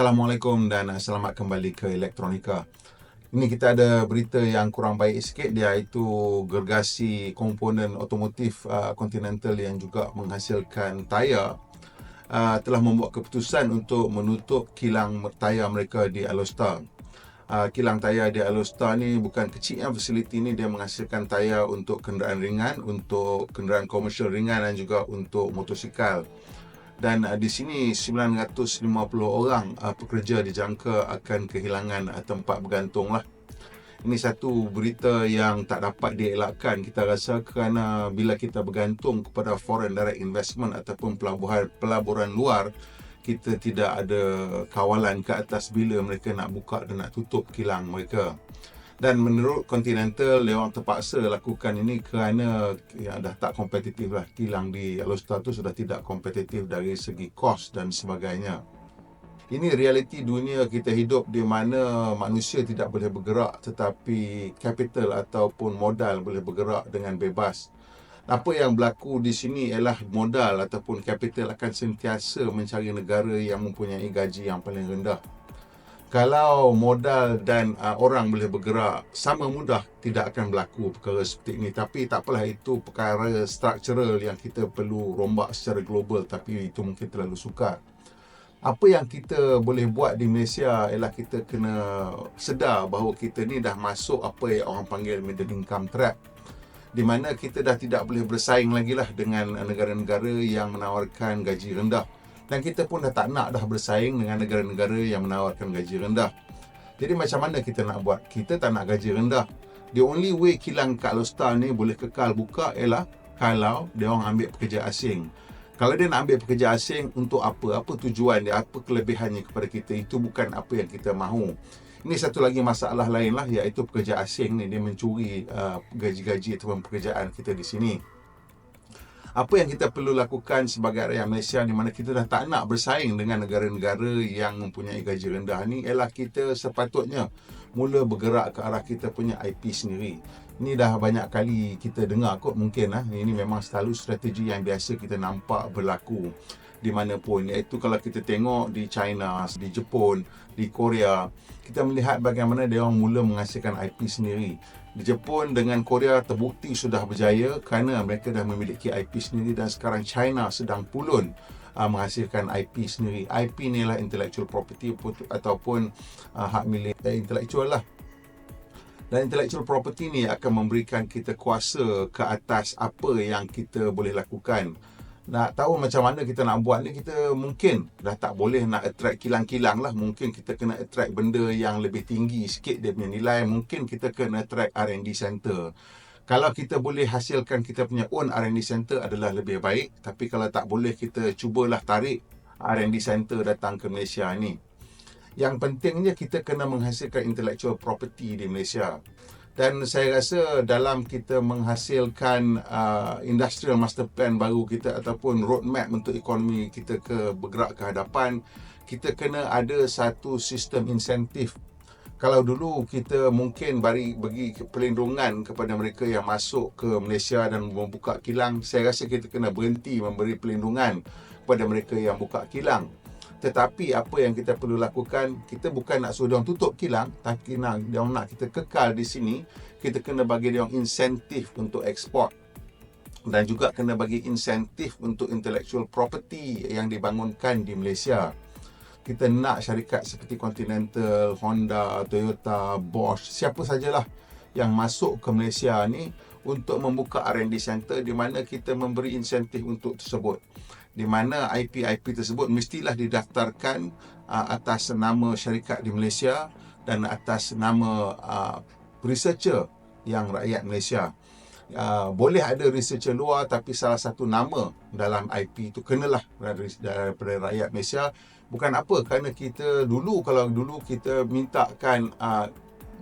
Assalamualaikum dan selamat kembali ke Elektronika. Ini kita ada berita yang kurang baik sikit dia itu gergasi komponen otomotif uh, Continental yang juga menghasilkan tayar uh, telah membuat keputusan untuk menutup kilang tayar mereka di Alostar. Uh, kilang tayar di Alostar ni bukan kecil yang fasiliti ni dia menghasilkan tayar untuk kenderaan ringan, untuk kenderaan komersial ringan dan juga untuk motosikal dan uh, di sini 950 orang uh, pekerja dijangka akan kehilangan uh, tempat bergantung lah. Ini satu berita yang tak dapat dielakkan kita rasa kerana bila kita bergantung kepada foreign direct investment ataupun pelaburan pelaburan luar kita tidak ada kawalan ke atas bila mereka nak buka dan nak tutup kilang mereka dan menurut Continental dia terpaksa lakukan ini kerana ya, dah tak kompetitif lah. Kilang di Alostar tu sudah tidak kompetitif dari segi kos dan sebagainya. Ini realiti dunia kita hidup di mana manusia tidak boleh bergerak tetapi capital ataupun modal boleh bergerak dengan bebas. Apa yang berlaku di sini ialah modal ataupun capital akan sentiasa mencari negara yang mempunyai gaji yang paling rendah kalau modal dan uh, orang boleh bergerak sama mudah tidak akan berlaku perkara seperti ini. Tapi tak apalah itu perkara struktural yang kita perlu rombak secara global tapi itu mungkin terlalu sukar. Apa yang kita boleh buat di Malaysia ialah kita kena sedar bahawa kita ni dah masuk apa yang orang panggil middle income trap di mana kita dah tidak boleh bersaing lagi lah dengan negara-negara yang menawarkan gaji rendah dan kita pun dah tak nak dah bersaing dengan negara-negara yang menawarkan gaji rendah. Jadi macam mana kita nak buat? Kita tak nak gaji rendah. The only way kilang Kak Lostar ni boleh kekal buka ialah kalau dia orang ambil pekerja asing. Kalau dia nak ambil pekerja asing untuk apa? Apa tujuan dia? Apa kelebihannya kepada kita? Itu bukan apa yang kita mahu. Ini satu lagi masalah lain lah iaitu pekerja asing ni dia mencuri uh, gaji-gaji ataupun pekerjaan kita di sini apa yang kita perlu lakukan sebagai rakyat Malaysia di mana kita dah tak nak bersaing dengan negara-negara yang mempunyai gaji rendah ni ialah kita sepatutnya mula bergerak ke arah kita punya IP sendiri. Ini dah banyak kali kita dengar kot mungkin lah. Ini memang selalu strategi yang biasa kita nampak berlaku di mana pun iaitu kalau kita tengok di China, di Jepun, di Korea kita melihat bagaimana dia orang mula menghasilkan IP sendiri di Jepun dengan Korea terbukti sudah berjaya kerana mereka dah memiliki IP sendiri dan sekarang China sedang pulun uh, menghasilkan IP sendiri. IP ni lah intellectual property ataupun uh, hak milik uh, intellectual lah. Dan intellectual property ni akan memberikan kita kuasa ke atas apa yang kita boleh lakukan nak tahu macam mana kita nak buat ni kita mungkin dah tak boleh nak attract kilang-kilang lah. Mungkin kita kena attract benda yang lebih tinggi sikit dia punya nilai. Mungkin kita kena attract R&D center. Kalau kita boleh hasilkan kita punya own R&D center adalah lebih baik. Tapi kalau tak boleh kita cubalah tarik R&D center datang ke Malaysia ni. Yang pentingnya kita kena menghasilkan intellectual property di Malaysia dan saya rasa dalam kita menghasilkan uh, industrial master plan baru kita ataupun roadmap untuk ekonomi kita ke bergerak ke hadapan kita kena ada satu sistem insentif. Kalau dulu kita mungkin bagi bagi perlindungan kepada mereka yang masuk ke Malaysia dan membuka kilang saya rasa kita kena berhenti memberi perlindungan kepada mereka yang buka kilang tetapi apa yang kita perlu lakukan kita bukan nak suruh dia tutup kilang tapi nak dia nak kita kekal di sini kita kena bagi dia insentif untuk ekspor dan juga kena bagi insentif untuk intellectual property yang dibangunkan di Malaysia. Kita nak syarikat seperti Continental, Honda, Toyota, Bosch, siapa sajalah yang masuk ke Malaysia ni untuk membuka R&D center di mana kita memberi insentif untuk tersebut di mana IP-IP tersebut mestilah didaftarkan uh, atas nama syarikat di Malaysia dan atas nama uh, researcher yang rakyat Malaysia. Uh, boleh ada researcher luar tapi salah satu nama dalam IP itu kenalah daripada rakyat Malaysia bukan apa kerana kita dulu kalau dulu kita mintakan uh,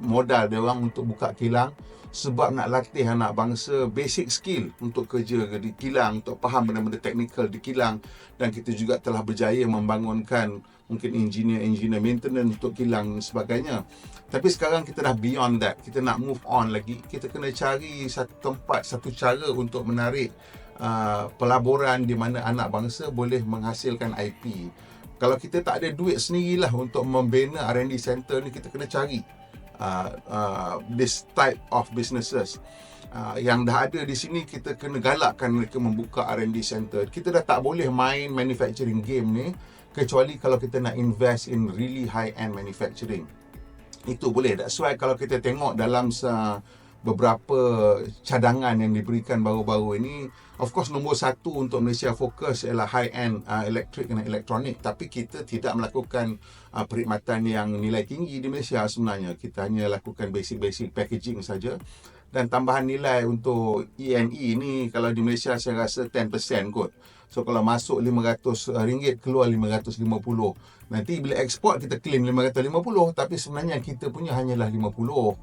modal dia orang untuk buka kilang sebab nak latih anak bangsa basic skill untuk kerja di kilang untuk faham benda-benda teknikal di kilang. Dan kita juga telah berjaya membangunkan mungkin engineer-engineer maintenance untuk kilang dan sebagainya. Tapi sekarang kita dah beyond that. Kita nak move on lagi. Kita kena cari satu tempat satu cara untuk menarik uh, pelaburan di mana anak bangsa boleh menghasilkan IP Kalau kita tak ada duit sendirilah untuk membina R&D center ni kita kena cari uh, uh, this type of businesses. Uh, yang dah ada di sini kita kena galakkan mereka membuka R&D center. Kita dah tak boleh main manufacturing game ni kecuali kalau kita nak invest in really high end manufacturing. Itu boleh. That's why kalau kita tengok dalam uh, beberapa cadangan yang diberikan baru-baru ini of course nombor satu untuk Malaysia fokus ialah high end uh, elektrik dan elektronik tapi kita tidak melakukan uh, perkhidmatan yang nilai tinggi di Malaysia sebenarnya. Kita hanya lakukan basic-basic packaging saja. Dan tambahan nilai untuk E&E ni kalau di Malaysia saya rasa 10% kot so kalau masuk RM500 keluar RM550 nanti bila ekspor kita claim RM550 tapi sebenarnya kita punya hanyalah RM50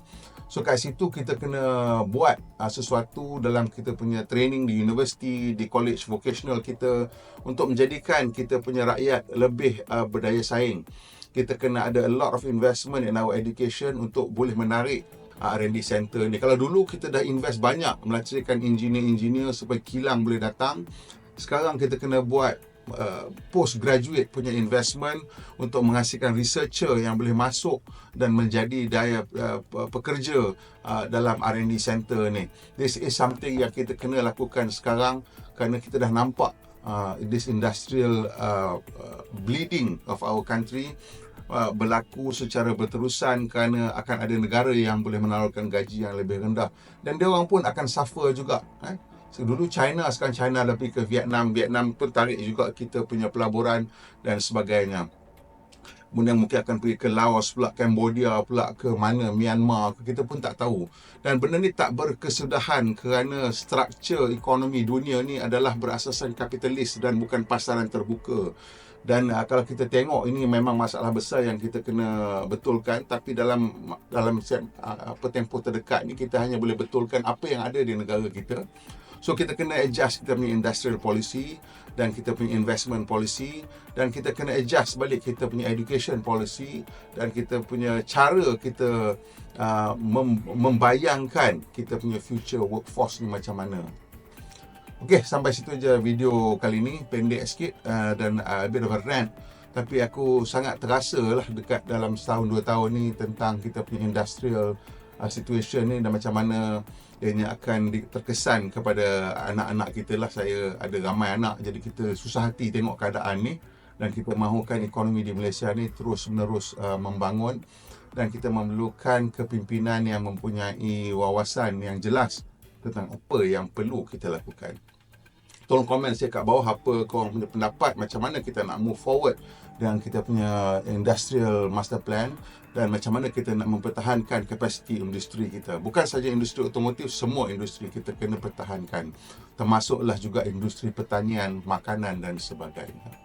So kat situ kita kena buat uh, sesuatu dalam kita punya training di universiti, di college vocational kita untuk menjadikan kita punya rakyat lebih uh, berdaya saing. Kita kena ada a lot of investment in our education untuk boleh menarik uh, R&D center ni. Kalau dulu kita dah invest banyak melahirkan engineer-engineer supaya kilang boleh datang, sekarang kita kena buat Uh, postgraduate punya investment untuk menghasilkan researcher yang boleh masuk dan menjadi daya uh, pekerja uh, dalam R&D center ni. This is something yang kita kena lakukan sekarang kerana kita dah nampak uh, this industrial uh, bleeding of our country uh, berlaku secara berterusan kerana akan ada negara yang boleh menawarkan gaji yang lebih rendah dan dia orang pun akan suffer juga eh? Dulu China, sekarang China lebih ke Vietnam. Vietnam pun tarik juga kita punya pelaburan dan sebagainya. Kemudian mungkin akan pergi ke Laos pula, Cambodia pula, ke mana, Myanmar, kita pun tak tahu. Dan benda ni tak berkesudahan kerana struktur ekonomi dunia ni adalah berasaskan kapitalis dan bukan pasaran terbuka. Dan uh, kalau kita tengok ini memang masalah besar yang kita kena betulkan tapi dalam dalam uh, apa tempoh terdekat ni kita hanya boleh betulkan apa yang ada di negara kita So kita kena adjust kita punya industrial policy dan kita punya investment policy dan kita kena adjust balik kita punya education policy dan kita punya cara kita uh, mem- membayangkan kita punya future workforce ni macam mana. Okay, sampai situ je video kali ni. Pendek sikit uh, dan uh, a bit of a rant. Tapi aku sangat terasa lah dekat dalam setahun dua tahun ni tentang kita punya industrial uh, situation ni dan macam mana ianya akan terkesan kepada anak-anak kita lah. Saya ada ramai anak jadi kita susah hati tengok keadaan ni. Dan kita mahukan ekonomi di Malaysia ni terus menerus uh, membangun. Dan kita memerlukan kepimpinan yang mempunyai wawasan yang jelas tentang apa yang perlu kita lakukan tolong komen saya kat bawah apa korang punya pendapat macam mana kita nak move forward dengan kita punya industrial master plan dan macam mana kita nak mempertahankan kapasiti industri kita. Bukan saja industri otomotif semua industri kita kena pertahankan. Termasuklah juga industri pertanian makanan dan sebagainya.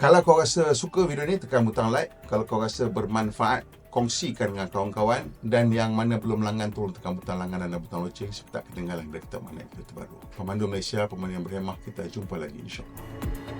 Kalau kau rasa suka video ni tekan butang like. Kalau kau rasa bermanfaat kongsikan dengan kawan-kawan dan yang mana belum langgan turun tekan butang langganan dan butang loceng supaya tak ketinggalan berita mana kita terbaru. Pemandu Malaysia, pemandu yang berhemah, kita jumpa lagi insyaAllah.